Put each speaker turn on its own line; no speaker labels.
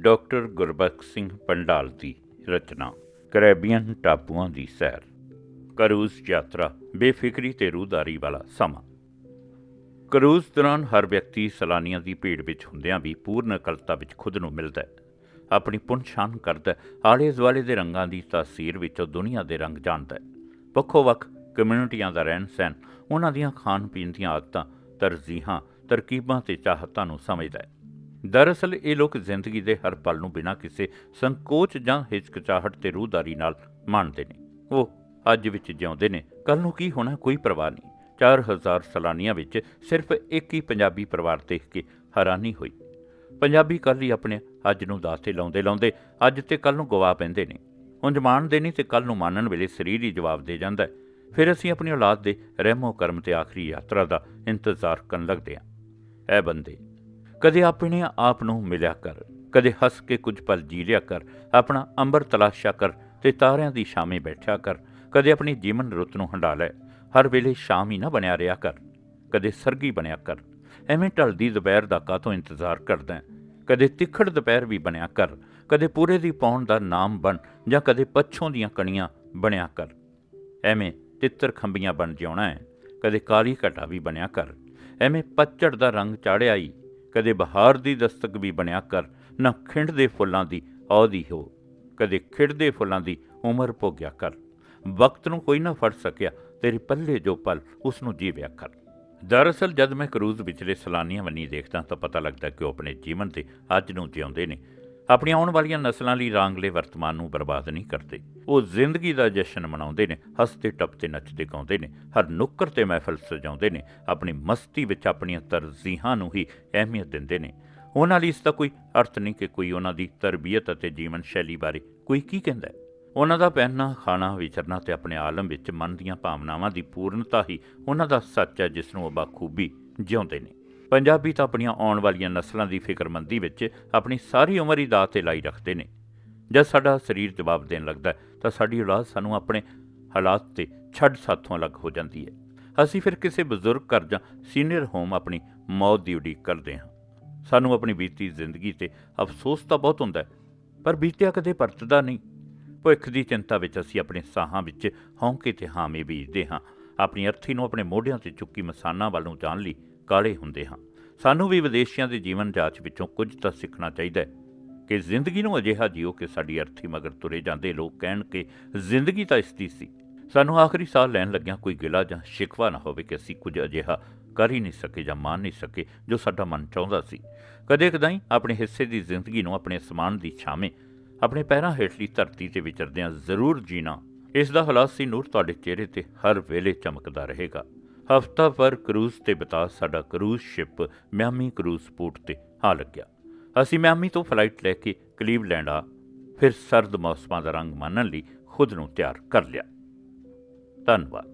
Doctor Gurbakhsh Singh ਪੰਡਾਲ ਦੀ ਰਚਨਾ, Caribbean ਟਾਪੂਆਂ ਦੀ ਸੈਰ, ਕਰੂਜ਼ ਯਾਤਰਾ, ਬੇਫਿਕਰੀ ਤੇ ਰੂਹਦਾਰੀ ਵਾਲਾ ਸਮਾਂ। ਕਰੂਜ਼ ਦੌਰਾਨ ਹਰ ਵਿਅਕਤੀ ਸੈਲਾਨੀਆਂ ਦੀ ਭੀੜ ਵਿੱਚ ਹੁੰਦਿਆਂ ਵੀ ਪੂਰਨ ਇਕੱਲਤਾ ਵਿੱਚ ਖੁਦ ਨੂੰ ਮਿਲਦਾ ਹੈ। ਆਪਣੀ ਪੁੰਛਾਨ ਕਰਦਾ ਆਲੇ ਦੁਆਲੇ ਦੇ ਰੰਗਾਂ ਦੀ ਤਾਸੀਰ ਵਿੱਚੋਂ ਦੁਨੀਆ ਦੇ ਰੰਗ ਜਾਣਦਾ ਹੈ। ਵੱਖੋ ਵੱਖ ਕਮਿਊਨਿਟੀਆਂ ਦਾ ਰਹਿਣ ਸਹਿਣ, ਉਹਨਾਂ ਦੀਆਂ ਖਾਣ ਪੀਣ ਦੀਆਂ ਆਦਤਾਂ, ਤਰਜੀਹਾਂ, ਤਰਕੀਬਾਂ ਤੇ ਚਾਹਤਾਂ ਨੂੰ ਸਮਝਦਾ ਹੈ। ਦਰਅਸਲ ਇਹ ਲੋਕ ਜ਼ਿੰਦਗੀ ਦੇ ਹਰ ਪਲ ਨੂੰ ਬਿਨਾਂ ਕਿਸੇ ਸੰਕੋਚ ਜਾਂ ਹਿਚਕਚਾਹਟ ਤੇ ਰੂਹਦਾਰੀ ਨਾਲ ਮੰਨਦੇ ਨੇ। ਉਹ ਅੱਜ ਵਿੱਚ ਜਿਉਂਦੇ ਨੇ ਕੱਲ ਨੂੰ ਕੀ ਹੋਣਾ ਕੋਈ ਪਰਵਾਹ ਨਹੀਂ। 4000 ਸੈਲਾਨੀਆਂ ਵਿੱਚ ਸਿਰਫ ਇੱਕ ਹੀ ਪੰਜਾਬੀ ਪਰਿਵਾਰ ਦੇਖ ਕੇ ਹੈਰਾਨੀ ਹੋਈ। ਪੰਜਾਬੀ ਕੱਲ੍ਹ ਹੀ ਆਪਣੇ ਅੱਜ ਨੂੰ ਦਾਤੇ ਲਾਉਂਦੇ ਲਾਉਂਦੇ ਅੱਜ ਤੇ ਕੱਲ ਨੂੰ ਗਵਾ ਪੈਂਦੇ ਨੇ। ਉਂਝ ਮਾਣਦੇ ਨਹੀਂ ਤੇ ਕੱਲ ਨੂੰ ਮਾਨਣ ਵੇਲੇ ਸਰੀਰ ਹੀ ਜਵਾਬ ਦੇ ਜਾਂਦਾ ਹੈ। ਫਿਰ ਅਸੀਂ ਆਪਣੀ ਔਲਾਦ ਦੇ ਰਹਿਮੋ ਕਰਮ ਤੇ ਆਖਰੀ ਯਾਤਰਾ ਦਾ ਇੰਤਜ਼ਾਰ ਕਰਨ ਲੱਗਦੇ ਹਾਂ। ਐ ਬੰਦੇ ਕਦੇ ਆਪਣੇ ਆਪ ਨੂੰ ਮਿਲਿਆ ਕਰ, ਕਦੇ ਹੱਸ ਕੇ ਕੁਝ ਪਲ ਜੀ ਲਿਆ ਕਰ, ਆਪਣਾ ਅੰਬਰ ਤਲਾਸ਼ਿਆ ਕਰ ਤੇ ਤਾਰਿਆਂ ਦੀ ਛਾਵੇਂ ਬੈਠਿਆ ਕਰ, ਕਦੇ ਆਪਣੀ ਜੀਵਨ ਰੁੱਤ ਨੂੰ ਹੰਡਾ ਲੈ, ਹਰ ਵੇਲੇ ਸ਼ਾਮ ਹੀ ਨਾ ਬਣਿਆ ਰਿਹਾ ਕਰ, ਕਦੇ ਸਰਗੀ ਬਣਿਆ ਕਰ, ਐਵੇਂ ਢਲਦੀ ਦੁਪਹਿਰ ਦਾ ਕਾਤੋਂ ਇੰਤਜ਼ਾਰ ਕਰਦਾ ਕਦੇ ਤਿੱਖੜ ਦੁਪਹਿਰ ਵੀ ਬਣਿਆ ਕਰ, ਕਦੇ ਪੂਰੇ ਦੀ ਪੌਣ ਦਾ ਨਾਮ ਬਣ ਜਾਂ ਕਦੇ ਪੱਛੋਂ ਦੀਆਂ ਕਣੀਆਂ ਬਣਿਆ ਕਰ, ਐਵੇਂ ਤਿੱਤਰ ਖੰਬੀਆਂ ਬਣ ਜਿਉਣਾ ਹੈ, ਕਦੇ ਕਾਲੀ ਘਟਾ ਵੀ ਬਣਿਆ ਕਰ, ਐਵੇਂ ਪੱਚੜ ਦਾ ਰੰਗ ਚਾੜਿਆ ਈ ਕਦੇ ਬਹਾਰ ਦੀ ਦਸਤਕ ਵੀ ਬਣਿਆ ਕਰ, ਨਾ ਖਿੰਡਦੇ ਫੁੱਲਾਂ ਦੀ ਔਦੀ ਹੋ, ਕਦੇ ਖਿੜਦੇ ਫੁੱਲਾਂ ਦੀ ਉਮਰ ਭੋਗਿਆ ਕਰ। ਵਕਤ ਨੂੰ ਕੋਈ ਨਾ ਫੜ ਸਕਿਆ, ਤੇਰੇ ਪੱਲੇ ਜੋ ਪਲ ਉਸ ਨੂੰ ਜੀਵਿਆ ਕਰ। ਦਰਅਸਲ ਜਦ ਮੈਂ ਕਰੂਜ਼ ਵਿਚਲੇ ਸੈਲਾਨੀਆਂ ਵੰਨੀ ਦੇਖਦਾ ਤਾਂ ਪਤਾ ਲੱਗਦਾ ਕਿ ਉਹ ਆਪਣੇ ਜੀਵਨ ਤੇ ਅੱਜ ਨੂੰ ਜਿਉਂਦੇ ਨੇ। ਆਪਣੀਆਂ ਆਉਣ ਵਾਲੀਆਂ ਨਸਲਾਂ ਲਈ ਰਾਂਗਲੇ ਵਰਤਮਾਨ ਨੂੰ ਬਰਬਾਦ ਨਹੀਂ ਕਰਦੇ। ਉਹ ਜ਼ਿੰਦਗੀ ਦਾ ਜਸ਼ਨ ਮਨਾਉਂਦੇ ਨੇ, ਹੱਸਦੇ, ਟੱਪਦੇ, ਨੱਚਦੇ, ਗਾਉਂਦੇ ਨੇ, ਹਰ ਨੁੱਕਰ ਤੇ ਮਹਿਫਲ ਸਜਾਉਂਦੇ ਨੇ, ਆਪਣੀ ਮਸਤੀ ਵਿੱਚ ਆਪਣੀਆਂ ਤਰਜੀਹਾਂ ਨੂੰ ਹੀ ਅਹਿਮੀਅਤ ਦਿੰਦੇ ਨੇ। ਉਹਨਾਂ ਲਈ ਇਸ ਦਾ ਕੋਈ ਅਰਥ ਨਹੀਂ ਕਿ ਕੋਈ ਉਹਨਾਂ ਦੀ ਤਰਬੀਅਤ ਅਤੇ ਜੀਵਨ ਸ਼ੈਲੀ ਬਾਰੇ ਕੋਈ ਕੀ ਕਹਿੰਦਾ ਹੈ। ਉਹਨਾਂ ਦਾ ਪਹਿਨਣਾ, ਖਾਣਾ, ਵਿਚਰਨਾ ਤੇ ਆਪਣੇ ਆਲਮ ਵਿੱਚ ਮਨ ਦੀਆਂ ਭਾਵਨਾਵਾਂ ਦੀ ਪੂਰਨਤਾ ਹੀ ਉਹਨਾਂ ਦਾ ਸੱਚ ਹੈ, ਜਿਸ ਨੂੰ ਉਹ ਬਾਖੂਬੀ ਜਿਉਂਦੇ ਨੇ। ਪੰਜਾਬੀ ਤਾਂ ਆਪਣੀਆਂ ਆਉਣ ਵਾਲੀਆਂ ਨਸਲਾਂ ਦੀ ਫਿਕਰਮੰਦੀ ਵਿੱਚ ਆਪਣੀ ਸਾਰੀ ਉਮਰ ਹੀ ਦਾਅ ਤੇ ਲਾਈ ਰੱਖਦੇ ਨੇ। ਜਦ ਸਾਡਾ ਸਰੀਰ ਜਵਾਬ ਦੇਣ ਲੱਗਦਾ ਤਾਂ ਸਾਡੀ ਔਲਾਦ ਸਾਨੂੰ ਆਪਣੇ ਹਾਲਾਤ ਤੇ ਛੱਡ ਸਾਥੋਂ ਅਲੱਗ ਹੋ ਜਾਂਦੀ ਹੈ। ਅਸੀਂ ਫਿਰ ਕਿਸੇ ਬਜ਼ੁਰਗ ਘਰ ਜਾਂ ਸੀਨੀਅਰ ਹੋਮ ਆਪਣੀ ਮੌਤ ਦੀ ਉਡੀਕ ਕਰਦੇ ਹਾਂ। ਸਾਨੂੰ ਆਪਣੀ ਬੀਤੀ ਜ਼ਿੰਦਗੀ ਤੇ ਅਫਸੋਸ ਤਾਂ ਬਹੁਤ ਹੁੰਦਾ ਪਰ ਬੀਤਿਆ ਕਦੇ ਪਰਤਦਾ ਨਹੀਂ। ਭਵਿੱਖ ਦੀ ਚਿੰਤਾ ਵਿੱਚ ਅਸੀਂ ਆਪਣੇ ਸਾਹਾਂ ਵਿੱਚ ਹੌਂਕੇ ਤੇ ਹਾਮੀ ਬੀਜਦੇ ਹਾਂ, ਆਪਣੀ ਅਰਥੀ ਨੂੰ ਆਪਣੇ ਮੋਢਿਆਂ ਤੇ ਚੁੱਕੀ ਮਸਾਨਾਂ ਵੱਲ ਨੂੰ ਜਾਣ ਲਈ ਕਾਲੇ ਹੁੰਦੇ ਹਾਂ। ਸਾਨੂੰ ਵੀ ਵਿਦੇਸ਼ੀਆਂ ਦੇ ਜੀਵਨ ਜਾਚ ਵਿੱਚੋਂ ਕੁਝ ਤਾਂ ਸਿੱਖਣਾ ਚਾਹੀਦਾ ਹੈ ਕਿ ਜ਼ਿੰਦਗੀ ਨੂੰ ਅਜਿਹਾ ਜੀਓ ਕਿ ਸਾਡੀ ਅਰਥੀ ਮਗਰ ਤੁਰੇ ਜਾਂਦੇ ਲੋਕ ਕਹਿਣ ਕਿ ਜ਼ਿੰਦਗੀ ਤਾਂ ਇਸ ਦੀ ਸੀ। ਸਾਨੂੰ ਆਖਰੀ ਸਾਹ ਲੈਣ ਲੱਗਿਆਂ ਕੋਈ ਗਿਲਾ ਜਾਂ ਸ਼ਿਕਵਾ ਨਾ ਹੋਵੇ ਕਿ ਅਸੀਂ ਕੁਝ ਅਜਿਹਾ ਕਰ ਹੀ ਨਹੀਂ ਸਕੇ ਜਾਂ ਮੰਨ ਨਹੀਂ ਸਕੇ ਜੋ ਸਾਡਾ ਮਨ ਚਾਹੁੰਦਾ ਸੀ। ਕਦੇ ਕਦਾਈ ਆਪਣੇ ਹਿੱਸੇ ਦੀ ਜ਼ਿੰਦਗੀ ਨੂੰ ਆਪਣੇ ਸਮਾਨ ਦੀ ਛਾਵੇਂ, ਆਪਣੇ ਪੈਰਾਂ ਹੇਠਲੀ ਧਰਤੀ ਤੇ ਵਿਚਰਦਿਆਂ ਜ਼ਰੂਰ ਜੀਣਾ। ਇਸ ਦਾ ਹਲਾਸੀ ਨੂਰ ਤੁਹਾਡੇ ਚਿਹਰੇ ਤੇ ਹਰ ਵੇਲੇ ਚਮਕਦਾ ਰਹੇਗਾ। ਹਫਤਾ ਭਰ ਕਰੂਜ਼ ਤੇ ਬਤਾ ਸਾਡਾ cruise ship Miami cruise port ਤੇ ਆ ਲੱਗਿਆ। ਅਸੀਂ ਮਿਆਮੀ ਤੋਂ ਫਲਾਈਟ ਲੈ ਕੇ ਕਲੀਵਲੈਂਡ ਆ, ਫਿਰ ਸਰਦ ਮੌਸਮਾਂ ਦਾ ਰੰਗ ਮਾਣਨ ਲਈ ਖੁਦ ਨੂੰ ਤਿਆਰ ਕਰ ਲਿਆ। ਧੰਨਵਾਦ।